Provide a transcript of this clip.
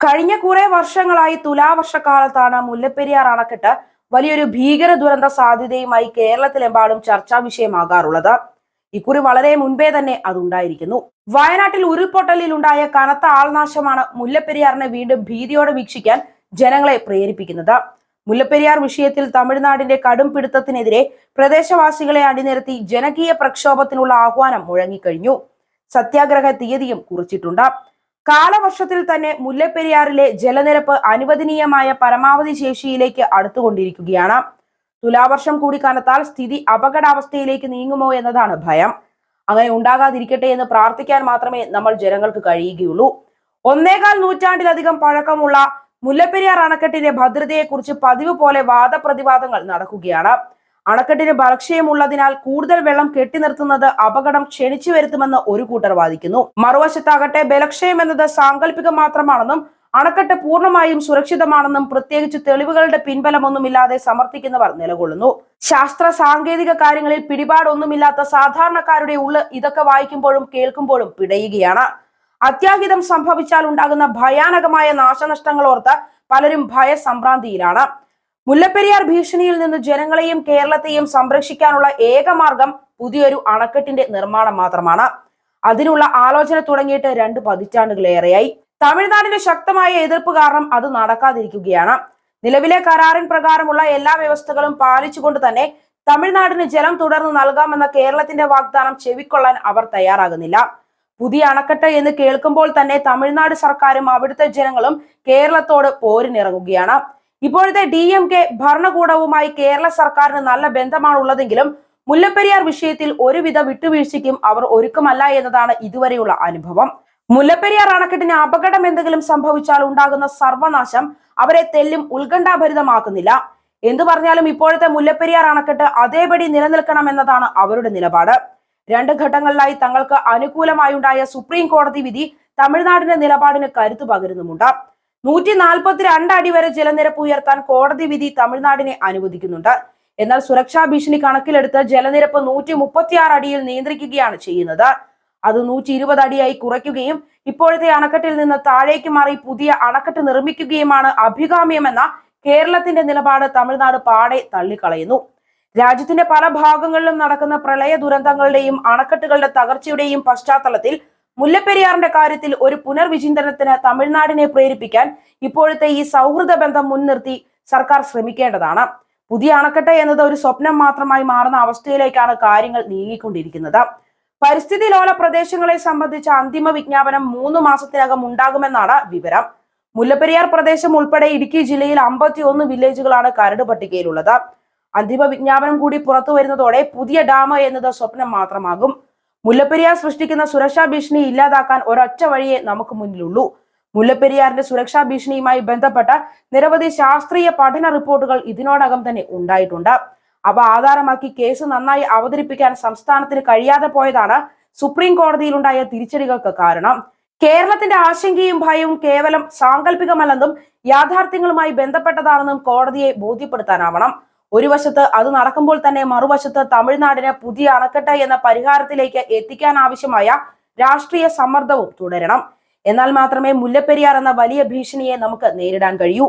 കഴിഞ്ഞ കുറെ വർഷങ്ങളായി തുലാവർഷക്കാലത്താണ് മുല്ലപ്പെരിയാർ അണക്കെട്ട് വലിയൊരു ഭീകര ദുരന്ത സാധ്യതയുമായി കേരളത്തിലെമ്പാടും ചർച്ചാ വിഷയമാകാറുള്ളത്. ഇക്കുറി വളരെ മുൻപേ തന്നെ അതുണ്ടായിരിക്കുന്നു. വയനാട്ടിൽ ഉരുൾപൊട്ടലിൽ ഉണ്ടായ കനത്ത ആൾനാശമാണ് മുല്ലപ്പെരിയാറിനെ വീണ്ടും ഭീതിയോടെ വീക്ഷിക്കാൻ ജനങ്ങളെ പ്രേരിപ്പിക്കുന്നത്. മുല്ലപ്പെരിയാർ വിഷയത്തിൽ തമിഴ്നാടിന്റെ കടും പിടുത്തത്തിനെതിരെ പ്രദേശവാസികളെ അണിനിരത്തി ജനകീയ പ്രക്ഷോഭത്തിനുള്ള ആഹ്വാനം മുഴങ്ങിക്കഴിഞ്ഞു. സത്യാഗ്രഹ തീയതിയും കുറിച്ചിട്ടുണ്ട്. കാലവർഷത്തിൽ തന്നെ മുല്ലപ്പെരിയാറിലെ ജലനിരപ്പ് അനുവദനീയമായ പരമാവധി ശേഷിയിലേക്ക് അടുത്തുകൊണ്ടിരിക്കുകയാണ്. തുലാവർഷം കൂടി കനത്താൽ സ്ഥിതി അപകടാവസ്ഥയിലേക്ക് നീങ്ങുമോ എന്നതാണ് ഭയം. അങ്ങനെ ഉണ്ടാകാതിരിക്കട്ടെ എന്ന് പ്രാർത്ഥിക്കാൻ മാത്രമേ നമ്മൾ ജനങ്ങൾക്ക് കഴിയുകയുള്ളൂ. ഒന്നേകാൽ നൂറ്റാണ്ടിലധികം പഴക്കമുള്ള മുല്ലപ്പെരിയാർ അണക്കെട്ടിന്റെ ഭദ്രതയെക്കുറിച്ച് പതിവ് പോലെ വാദപ്രതിവാദങ്ങൾ നടക്കുകയാണ്. അണക്കെട്ടിന് ബലക്ഷയമുള്ളതിനാൽ കൂടുതൽ വെള്ളം കെട്ടി നിർത്തുന്നത് അപകടം ക്ഷണിച്ചു വരുത്തുമെന്ന് ഒരു കൂട്ടർ വാദിക്കുന്നു. മറുവശത്താകട്ടെ ബലക്ഷയം എന്നത് സാങ്കല്പികം മാത്രമാണെന്നും അണക്കെട്ട് പൂർണമായും സുരക്ഷിതമാണെന്നും പ്രത്യേകിച്ച് തെളിവുകളുടെ പിൻബലമൊന്നുമില്ലാതെ സമർത്ഥിക്കുന്നവർ നിലകൊള്ളുന്നു. ശാസ്ത്ര സാങ്കേതിക കാര്യങ്ങളിൽ പിടിപാടൊന്നുമില്ലാത്ത സാധാരണക്കാരുടെ ഉള്ള് ഇതൊക്കെ വായിക്കുമ്പോഴും കേൾക്കുമ്പോഴും പിടയുകയാണ്. അത്യാഹിതം സംഭവിച്ചാൽ ഉണ്ടാകുന്ന ഭയാനകമായ നാശനഷ്ടങ്ങൾ ഓർത്ത് പലരും ഭയസംഭ്രാന്തിയിലാണ്. മുല്ലപ്പെരിയാർ ഭീഷണിയിൽ നിന്ന് ജനങ്ങളെയും കേരളത്തെയും സംരക്ഷിക്കാനുള്ള ഏക മാർഗം പുതിയൊരു അണക്കെട്ടിന്റെ നിർമ്മാണം മാത്രമാണ്. അതിനുള്ള ആലോചന തുടങ്ങിയിട്ട് രണ്ട് പതിറ്റാണ്ടുകളേറെയായി. തമിഴ്നാടിന്റെ ശക്തമായ എതിർപ്പ് കാരണം അത് നടക്കാതിരിക്കുകയാണ്. നിലവിലെ കരാറിൻ പ്രകാരമുള്ള എല്ലാ വ്യവസ്ഥകളും പാലിച്ചുകൊണ്ട് തന്നെ തമിഴ്നാടിന് ജലം തുടർന്ന് നൽകാമെന്ന കേരളത്തിന്റെ വാഗ്ദാനം ചെവിക്കൊള്ളാൻ അവർ തയ്യാറാകുന്നില്ല. പുതിയ അണക്കെട്ട് എന്ന് കേൾക്കുമ്പോൾ തന്നെ തമിഴ്നാട് സർക്കാരും അവിടുത്തെ ജനങ്ങളും കേരളത്തോട് പോരിനിറങ്ങുകയാണ്. ഇപ്പോഴത്തെ ഡി എം കെ ഭരണകൂടവുമായി കേരള സർക്കാരിന് നല്ല ബന്ധമാണ് ഉള്ളതെങ്കിലും മുല്ലപ്പെരിയാർ വിഷയത്തിൽ ഒരുവിധ വിട്ടുവീഴ്ചയ്ക്കും അവർ ഒരുക്കമല്ല എന്നതാണ് ഇതുവരെയുള്ള അനുഭവം. മുല്ലപ്പെരിയാർ അണക്കെട്ടിന് അപകടം എന്തെങ്കിലും സംഭവിച്ചാൽ ഉണ്ടാകുന്ന സർവനാശം അവരെ തെല്ലും ഉത്കണ്ഠാഭരിതമാക്കുന്നില്ല. എന്തു പറഞ്ഞാലും ഇപ്പോഴത്തെ മുല്ലപ്പെരിയാർ അണക്കെട്ട് അതേപടി നിലനിൽക്കണം എന്നതാണ് അവരുടെ നിലപാട്. രണ്ട് ഘട്ടങ്ങളിലായി തങ്ങൾക്ക് അനുകൂലമായുണ്ടായ സുപ്രീം കോടതി വിധി തമിഴ്നാടിന്റെ നിലപാടിന് കരുത്തു പകരുന്നുമുണ്ട്. നൂറ്റി നാൽപ്പത്തി രണ്ട് അടി വരെ ജലനിരപ്പ് ഉയർത്താൻ കോടതി വിധി തമിഴ്നാടിനെ അനുവദിക്കുന്നുണ്ട്. എന്നാൽ സുരക്ഷാ ഭീഷണി കണക്കിലെടുത്ത് ജലനിരപ്പ് നൂറ്റി മുപ്പത്തിയാറ് അടിയിൽ നിയന്ത്രിക്കുകയാണ് ചെയ്യുന്നത്. അത് നൂറ്റി ഇരുപത് അടിയായി കുറയ്ക്കുകയും ഇപ്പോഴത്തെ അണക്കെട്ടിൽ നിന്ന് താഴേക്ക് മാറി പുതിയ അണക്കെട്ട് നിർമ്മിക്കുകയുമാണ് അഭികാമ്യമെന്ന കേരളത്തിന്റെ നിലപാട് തമിഴ്നാട് പാടെ തള്ളിക്കളയുന്നു. രാജ്യത്തിന്റെ പല ഭാഗങ്ങളിലും നടക്കുന്ന പ്രളയ ദുരന്തങ്ങളുടെയും അണക്കെട്ടുകളുടെ തകർച്ചയുടെയും പശ്ചാത്തലത്തിൽ മുല്ലപ്പെരിയാറിന്റെ കാര്യത്തിൽ ഒരു പുനർവിചിന്തനത്തിന് തമിഴ്നാടിനെ പ്രേരിപ്പിക്കാൻ ഇപ്പോഴത്തെ ഈ സൗഹൃദ ബന്ധം മുൻനിർത്തി സർക്കാർ ശ്രമിക്കേണ്ടതാണ്. പുതിയ അണക്കെട്ട് എന്നത് ഒരു സ്വപ്നം മാത്രമായി മാറുന്ന അവസ്ഥയിലേക്കാണ് കാര്യങ്ങൾ നീങ്ങിക്കൊണ്ടിരിക്കുന്നത്. പരിസ്ഥിതി ലോല പ്രദേശങ്ങളെ സംബന്ധിച്ച അന്തിമ വിജ്ഞാപനം മൂന്ന് മാസത്തിനകം ഉണ്ടാകുമെന്നാണ് വിവരം. മുല്ലപ്പെരിയാർ പ്രദേശം ഉൾപ്പെടെ ഇടുക്കി ജില്ലയിൽ അമ്പത്തി ഒന്ന് വില്ലേജുകളാണ് കരട് പട്ടികയിലുള്ളത്. അന്തിമ വിജ്ഞാപനം കൂടി പുറത്തു വരുന്നതോടെ പുതിയ ഡാം എന്നത് സ്വപ്നം മാത്രമാകും. മുല്ലപ്പെരിയാർ സൃഷ്ടിക്കുന്ന സുരക്ഷാ ഭീഷണി ഇല്ലാതാക്കാൻ ഒരൊറ്റ വഴിയേ നമുക്ക് മുന്നിലുള്ളൂ. മുല്ലപ്പെരിയാറിന്റെ സുരക്ഷാ ഭീഷണിയുമായി ബന്ധപ്പെട്ട നിരവധി ശാസ്ത്രീയ പഠന റിപ്പോർട്ടുകൾ ഇതിനോടകം തന്നെ ഉണ്ടായിട്ടുണ്ട്. അവ ആധാരമാക്കി കേസ് നന്നായി അവതരിപ്പിക്കാൻ സംസ്ഥാനത്തിന് കഴിയാതെ പോയതാണ് സുപ്രീം കോടതിയിലുണ്ടായ തിരിച്ചടികൾക്ക് കാരണം. കേരളത്തിന്റെ ആശങ്കയും ഭയവും കേവലം സാങ്കല്പികമല്ലെന്നും യാഥാർത്ഥ്യങ്ങളുമായി ബന്ധപ്പെട്ടതാണെന്നും കോടതിയെ ബോധ്യപ്പെടുത്താനാവണം. ഒരു വശത്ത് അത് നടക്കുമ്പോൾ തന്നെ മറുവശത്ത് തമിഴ്നാടിന് പുതിയ അണക്കെട്ട് എന്ന പരിഹാരത്തിലേക്ക് എത്തിക്കാൻ ആവശ്യമായ രാഷ്ട്രീയ സമ്മർദ്ദവും തുടരണം. എന്നാൽ മാത്രമേ മുല്ലപ്പെരിയാർ എന്ന വലിയ ഭീഷണിയെ നമുക്ക് നേരിടാൻ കഴിയൂ.